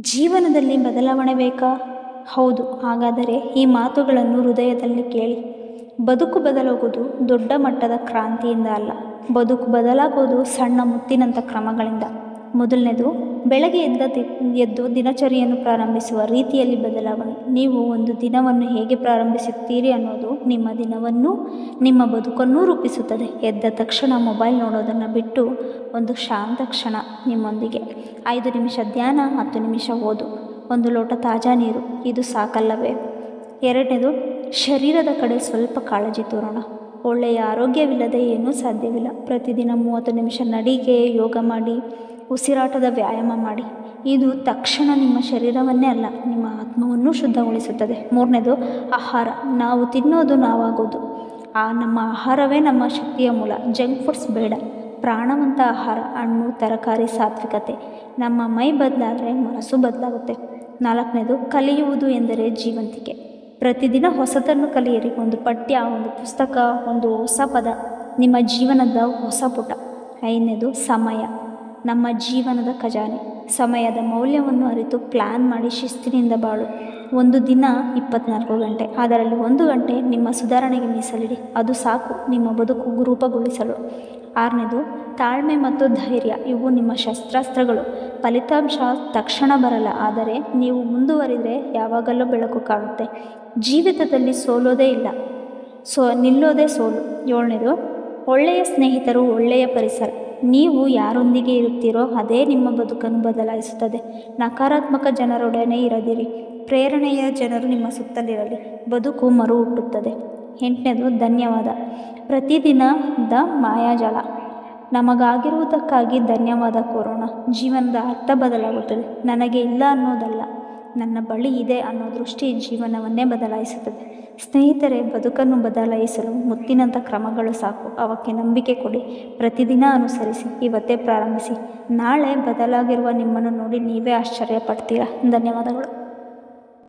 ಜೀವನದಲ್ಲಿ ಬದಲಾವಣೆ ಬೇಕಾ? ಹೌದು, ಹಾಗಾದರೆ ಈ ಮಾತುಗಳನ್ನು ಹೃದಯದಲ್ಲಿ ಕೇಳಿ. ಬದುಕು ಬದಲಾಗುವುದು ದೊಡ್ಡ ಮಟ್ಟದ ಕ್ರಾಂತಿಯಿಂದ ಅಲ್ಲ. ಬದುಕು ಬದಲಾಗುವುದು ಸಣ್ಣ ಮುತ್ತಿನಂಥ ಕ್ರಮಗಳಿಂದ. ಮೊದಲನೇದು ಬೆಳಗ್ಗೆ ಎದ್ದ ಎದ್ದು ದಿನಚರಿಯನ್ನು ಪ್ರಾರಂಭಿಸುವ ರೀತಿಯಲ್ಲಿ ಬದಲಾವಣೆ. ನೀವು ಒಂದು ದಿನವನ್ನು ಹೇಗೆ ಪ್ರಾರಂಭಿಸುತ್ತೀರಿ ಅನ್ನೋದು ನಿಮ್ಮ ದಿನವನ್ನು, ನಿಮ್ಮ ಬದುಕನ್ನು ರೂಪಿಸುತ್ತದೆ. ಎದ್ದ ತಕ್ಷಣ ಮೊಬೈಲ್ ನೋಡೋದನ್ನು ಬಿಟ್ಟು ಒಂದು ಶಾಂತ ಕ್ಷಣ ನಿಮ್ಮೊಂದಿಗೆ. ಐದು ನಿಮಿಷ ಧ್ಯಾನ, ಹತ್ತು ನಿಮಿಷ ಓದು. ಒಂದು ಲೋಟ ತಾಜಾ ನೀರು. ಇದು ಸಾಕಲ್ಲವೇ? ಎರಡನೇದು, ಶರೀರದ ಕಡೆ ಸ್ವಲ್ಪ ಕಾಳಜಿ ತೋರೋಣ. ಒಳ್ಳೆಯ ಆರೋಗ್ಯವಿಲ್ಲದೆ ಏನೂ ಸಾಧ್ಯವಿಲ್ಲ. ಪ್ರತಿದಿನ ಮೂವತ್ತು ನಿಮಿಷ ನಡಿಗೆ, ಯೋಗ ಮಾಡಿ ಉಸಿರಾಟದ ವ್ಯಾಯಾಮ ಮಾಡಿ. ಇದು ತಕ್ಷಣ ನಿಮ್ಮ ಶರೀರವನ್ನೇ ಅಲ್ಲ, ನಿಮ್ಮ ಆತ್ಮವನ್ನು ಶುದ್ಧಗೊಳಿಸುತ್ತದೆ. ಮೂರನೇದು, ಆಹಾರ. ನಾವು ತಿನ್ನೋದು ನಾವಾಗೋದು. ಆ ನಮ್ಮ ಆಹಾರವೇ ನಮ್ಮ ಶಕ್ತಿಯ ಮೂಲ. ಜಂಕ್ ಫುಡ್ಸ್ ಬೇಡ. ಪ್ರಾಣವಂತ ಆಹಾರ, ಹಣ್ಣು, ತರಕಾರಿ, ಸಾತ್ವಿಕತೆ. ನಮ್ಮ ಮೈ ಬದಲಾದರೆ ಮನಸ್ಸು ಬದಲಾಗುತ್ತೆ. ನಾಲ್ಕನೇದು, ಕಲಿಯುವುದು ಎಂದರೆ ಜೀವಂತಿಕೆ. ಪ್ರತಿದಿನ ಹೊಸತನ್ನು ಕಲಿಯಿರಿ. ಒಂದು ಪಠ್ಯ, ಒಂದು ಪುಸ್ತಕ, ಒಂದು ಹೊಸ ಪದ. ನಿಮ್ಮ ಜೀವನದ ಹೊಸ ಪುಟ. ಐದನೇದು, ಸಮಯ. ನಮ್ಮ ಜೀವನದ ಖಜಾನೆ. ಸಮಯದ ಮೌಲ್ಯವನ್ನು ಅರಿತು ಪ್ಲ್ಯಾನ್ ಮಾಡಿ ಶಿಸ್ತಿನಿಂದ ಬಾಳು. ಒಂದು ದಿನ ಇಪ್ಪತ್ನಾಲ್ಕು ಗಂಟೆ. ಅದರಲ್ಲಿ ಒಂದು ಗಂಟೆ ನಿಮ್ಮ ಸುಧಾರಣೆಗೆ ಮೀಸಲಿಡಿ. ಅದು ಸಾಕು, ನಿಮ್ಮ ಬದುಕು ರೂಪಗೊಳಿಸಲು ಆರನೇದು, ತಾಳ್ಮೆ ಮತ್ತು ಧೈರ್ಯ, ಇವು ನಿಮ್ಮ ಶಸ್ತ್ರಾಸ್ತ್ರಗಳು. ಫಲಿತಾಂಶ ತಕ್ಷಣ ಬರಲ್ಲ, ಆದರೆ ನೀವು ಮುಂದುವರಿದರೆ ಯಾವಾಗಲೂ ಬೆಳಕು ಕಾಣುತ್ತೆ. ಜೀವಿತದಲ್ಲಿ ಸೋಲೋದೇ ಇಲ್ಲ. ಸೋ, ನಿಲ್ಲೋದೇ ಸೋಲು. ಏಳನೇದು, ಒಳ್ಳೆಯ ಸ್ನೇಹಿತರು ಒಳ್ಳೆಯ ಪರಿಸರ. ನೀವು ಯಾರೊಂದಿಗೆ ಇರುತ್ತೀರೋ ಅದೇ ನಿಮ್ಮ ಬದುಕನ್ನು ಬದಲಾಯಿಸುತ್ತದೆ. ನಕಾರಾತ್ಮಕ ಜನರೊಡನೆ ಇರದಿರಿ. ಪ್ರೇರಣೆಯ ಜನರು ನಿಮ್ಮ ಸುತ್ತಲಿರಲಿ. ಬದುಕು ಮರು ಹುಟ್ಟುತ್ತದೆ ಎಂಟನೇದು, ಧನ್ಯವಾದ. ಪ್ರತಿದಿನದ ಮಾಯಾಜಾಲ. ನಮಗಾಗಿರುವುದಕ್ಕಾಗಿ ಧನ್ಯವಾದ ಕೋರೋಣ. ಜೀವನದ ಅರ್ಥ ಬದಲಾಗುತ್ತದೆ. ನನಗೆ ಇಲ್ಲ ಅನ್ನೋದಲ್ಲ. ನನ್ನ ಬಳಿ ಇದೆ ಅನ್ನೋ ದೃಷ್ಟಿ ಜೀವನವನ್ನೇ ಬದಲಾಯಿಸುತ್ತದೆ. ಸ್ನೇಹಿತರೆ, ಬದುಕನ್ನು ಬದಲಾಯಿಸಲು ಮುತ್ತಿನಂಥ ಕ್ರಮಗಳು ಸಾಕು. ಅವಕ್ಕೆ ನಂಬಿಕೆ ಕೊಡಿ. ಪ್ರತಿದಿನ ಅನುಸರಿಸಿ. ಇವತ್ತೇ ಪ್ರಾರಂಭಿಸಿ. ನಾಳೆ ಬದಲಾಗಿರುವ ನಿಮ್ಮನ್ನು ನೋಡಿ ನೀವೇ ಆಶ್ಚರ್ಯ ಪಡ್ತೀರಾ ಧನ್ಯವಾದಗಳು.